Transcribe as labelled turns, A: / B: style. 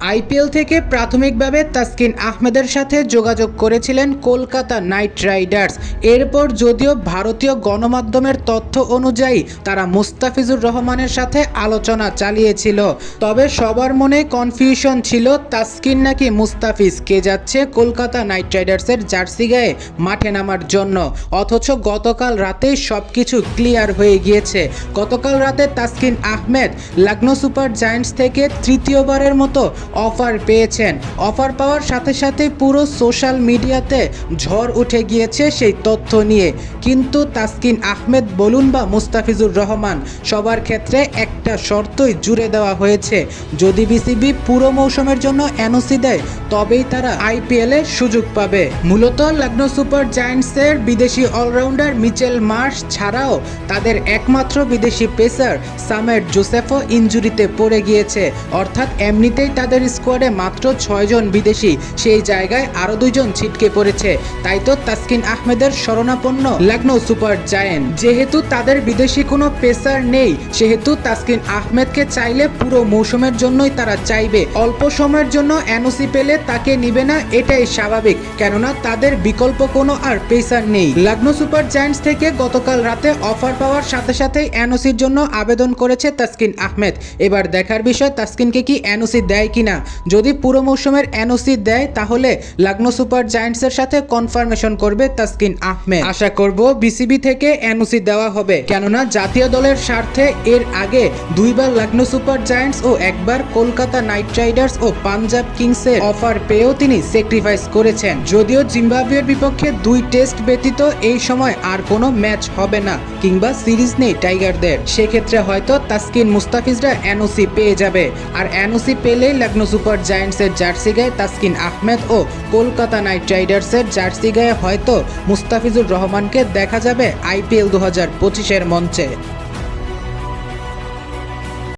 A: IPL থেকে প্রাথমিকভাবে তাসকিন আহমেদের সাথে যোগাযোগ করেছিলেন কলকাতা নাইট রাইডার্স। এরপর যদিও ভারতীয় গণমাধ্যমের তথ্য অনুযায়ী তারা মুস্তাফিজুর রহমানের সাথে আলোচনা চালিয়েছিল। তবে সবার মনে কনফিউশন ছিল, তাসকিন নাকি মুস্তাফিজ কে যাচ্ছে কলকাতা নাইট রাইডার্সের জার্সি গায়ে মাঠে নামার জন্য। অথচ গতকাল রাতেই সব কিছু ক্লিয়ার হয়ে গিয়েছে। গতকাল রাতে তাসকিন আহমেদ লখনৌ সুপার জায়ান্টস থেকে তৃতীয়বারের মতো অফার পেয়েছেন। অফার পাওয়ার সাথে সাথে পুরো সোশ্যাল মিডিয়াতে ঝড় উঠে গিয়েছে সেই তথ্য নিয়ে। কিন্তু তাসকিন আহমেদ বলুন বা মুস্তাফিজুর রহমান, সবার ক্ষেত্রে একটা শর্তই জুড়ে দেওয়া হয়েছে। যদি বিসিবি পুরো মৌসুমের জন্য এনওসি দেয়, তবেই তারা আইপিএলে সুযোগ পাবে। মূলত লগ্ন সুপার জায়ান্টসের বিদেশি অলরাউন্ডার মিচেল মার্শ ছাড়াও তাদের একমাত্র বিদেশি পেসার সামের জোসেফও ইনজুরিতে পড়ে গিয়েছে। অর্থাৎ এমনিতেই তাদের স্কোয়াডে মাত্র ছয়জন বিদেশি, সেই জায়গায় আরও দুইজন ছিটকে পড়েছে। তাই তো তাসকিন আহমেদের শরণাপন্ন লখনৌ সুপার জায়েন্ট। যেহেতু তাদের বিদেশি কোনো পেসার নেই, সেহেতু তাসকিন আহমেদকে চাইলে পুরো মৌসুমের জন্যই তারা চাইবে। অল্প সময়ের জন্য এনওসি পেলে তাকে নিবে না, এটাই স্বাভাবিক, কেননা তাদের বিকল্প কোনো আর পেসার নেই। লখনৌ সুপার জায়ান্টস থেকে গতকাল রাতে অফার পাওয়ার সাথে সাথে এনওসির জন্য আবেদন করেছে তাসকিন আহমেদ। এবার দেখার বিষয়, তাসকিনকে কি এনওসি দেয় কিনা? যদি পুরো মৌসুমের এনওসি দেয়, তাহলে লখনৌ সুপার জায়ান্টসের সাথে কনফার্মেশন করবে তাসকিন আহমেদ। আশা করব বিসিবি থেকে এনওসি দেওয়া হবে। কেননা জাতীয় দলের স্বার্থে এর আগে দুইবার লখনৌ সুপার জায়ান্টস ও একবার কলকাতা নাইট রাইডার্স ও পাঞ্জাব কিংসের অফার পেয়েও তিনি স্যাক্রিফাইস করেছেন। যদিও জিম্বাবুয়ের বিপক্ষে দুই টেস্ট ব্যতীত এই সময় আর কোনো ম্যাচ হবে না, কিংবা সিরিজ নেই টাইগারদের। সেক্ষেত্রে হয়তো তাসকিন মুস্তাফিজরা এনওসি পেয়ে যাবে। আর এনওসি পেলেই লখনৌ সুপার জায়ান্টসের জার্সি গায়ে তাসকিন আহমেদ ও কলকাতা নাইট রাইডার্সের জার্সি গায়ে হয়তো মুস্তাফিজুর রহমানকে দেখা যাবে আইপিএল দু হাজার পঁচিশের মঞ্চে।